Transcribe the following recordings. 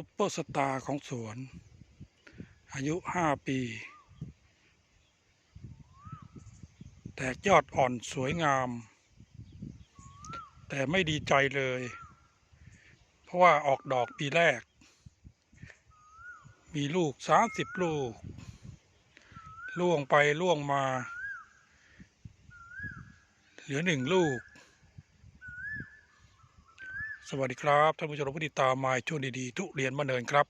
ซุปเปอร์สตาร์ของสวน อายุห้าปี แตกยอดอ่อนสวยงาม แต่ไม่ดีใจเลย เพราะว่าออกดอกปีแรก มีลูกสามสิบลูก ล่วงไปล่วงมา เหลือหนึ่งลูก สวัสดีครับท่านผู้ชมผู้ติดตามมาช่วงดีๆ ทุเรียนมาเนินครับ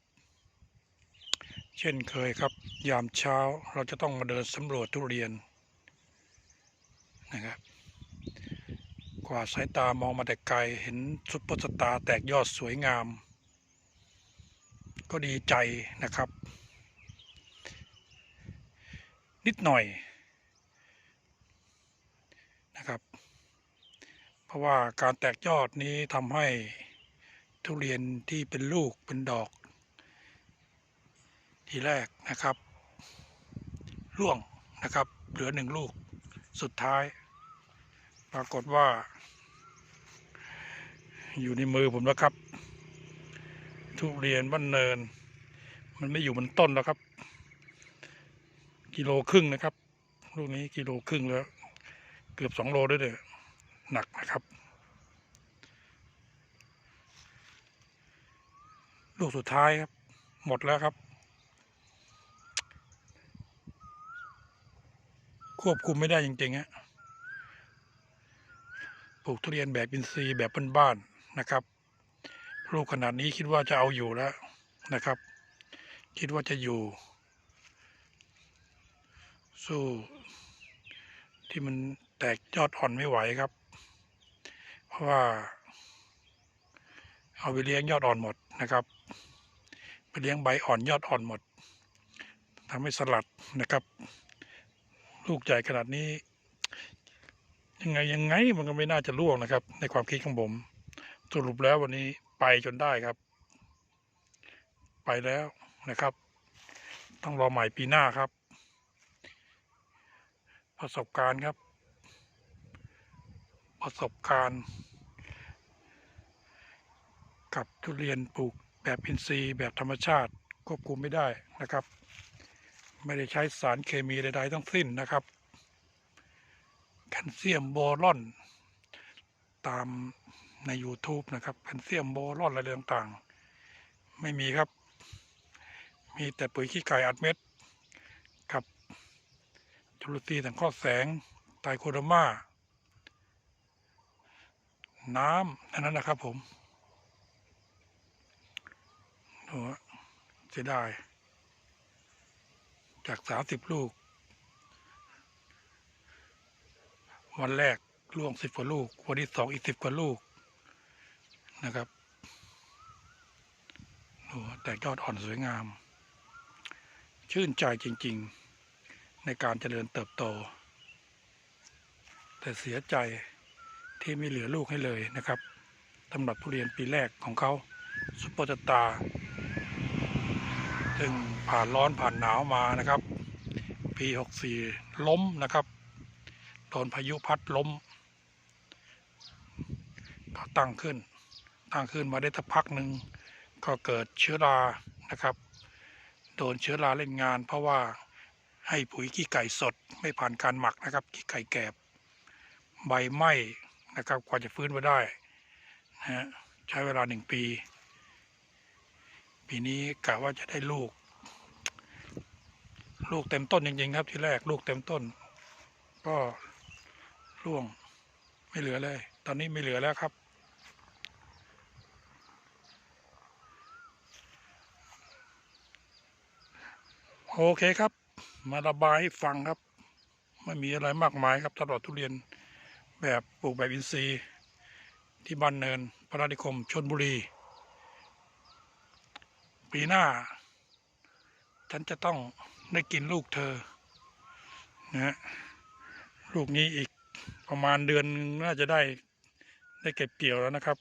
เช่นเคยครับ ยามเช้าเราจะต้องมาเดินสำรวจทุเรียนนะครับกว่าสายตามองมาแต่ไกลเห็นซุปเปอร์สตาร์แตกยอดสวยงาม ก็ดีใจนะครับ นิดหน่อยนะครับ เพราะว่าการแตกยอดนี้ทำให้ทุเรียนที่เป็นลูกเป็นดอก ทีแรกนะครับร่วงนะครับ เหลือหนึ่งลูกสุดท้าย ปรากฏว่า อยู่ในมือผมแล้วครับ ทุเรียนบ้านเนิน มันไม่อยู่บนต้นแล้วครับ กิโลครึ่งนะครับ ลูกนี้กิโลครึ่งแล้ว เกือบสองโลด้วยเด้อ หนักนะครับ ลูกสุดท้ายครับ หมดแล้วครับ ควบคุมไม่ได้จริงๆฮะปลูกทุเรียนแบบอินทรีย์แบบบ้านๆนะครับลูกขนาดนี้คิดว่าจะเอาอยู่แล้วนะครับ คิดว่าจะอยู่ สู้ ที่มันแตกยอดอ่อนไม่ไหวครับ ว่าเอาไปเลี้ยงยอดอ่อนหมดนะครับ ไปเลี้ยงใบอ่อนยอดอ่อนหมดทำให้สลัดนะครับ ลูกใหญ่ขนาดนี้ ยังไงยังไงมันก็ไม่น่าจะล่วงนะครับ ในความคิดของผม สรุปแล้ววันนี้ไปจนได้ครับ ไปแล้วนะครับ ต้องรอใหม่ปีหน้าครับ ประสบการณ์ครับ ประสบการณ์ กับทุเรียนปลูกแบบอินทรีย์แบบธรรมชาติควบคุมไม่ได้นะครับ ไม่ได้ใช้สารเคมีใดๆทั้งสิ้นนะครับ แคลเซียมโบรอนตามใน YouTube นะครับแคลเซียมโบรอนอะไรต่างๆ ไม่มีครับ มีแต่ปุ๋ยขี้ไก่อัดเม็ดกับจุลทรีย์สังเคราะห์แสงไตโคโดมาน้ำนนั้นนะครับผม โอ้เสียดาย จากสามสิบลูก วันแรกล่วงสิบกว่าลูก วันที่สองอีกสิบกว่าลูกนะครับโอ้แต่ยอดอ่อนสวยงาม ชื่นใจจริง ๆ ในการเจริญเติบโต แต่เสียใจที่ไม่เหลือลูกให้เลยนะครับสำหรับทุเรียนปีแรกของเขาซุปเปอร์สตาร์ ซึ่งผ่านร้อนผ่านหนาวมานะครับ ปี 64 ล้มนะครับ โดนพายุพัดล้มก็ตั้งขึ้น ตั้งขึ้นมาได้สักพักหนึ่งก็เกิดเชื้อรานะครับ โดนเชื้อราเล่นงาน เพราะว่าให้ปุ๋ยขี้ไก่สดไม่ผ่านการหมักนะครับขี้ไก่แกบใบไหม้นะครับกว่าจะฟื้นมาได้นะฮะใช้เวลาหนึ่งปี ปีนี้กะว่าจะได้ลูก ลูกเต็มต้นจริงๆครับที่แรกลูกเต็มต้น ก็ร่วงไม่เหลือเลย ตอนนี้ไม่เหลือแล้วครับ โอเคครับ มาระบายให้ฟังครับ ไม่มีอะไรมากมายครับตลอดทุเรียนแบบปลูกแบบอินทรีย์ที่บ้านเนินพระราธิคมชนบุรี ปีหน้า ฉันจะต้องได้กินลูกเธอนะฮะลูกนี้อีกประมาณเดือนน่าจะได้ได้เก็บเกี่ยวแล้วนะครับ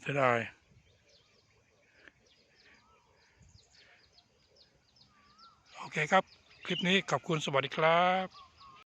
เสียดายโอเคครับ คลิปนี้ขอบคุณสวัสดีครับ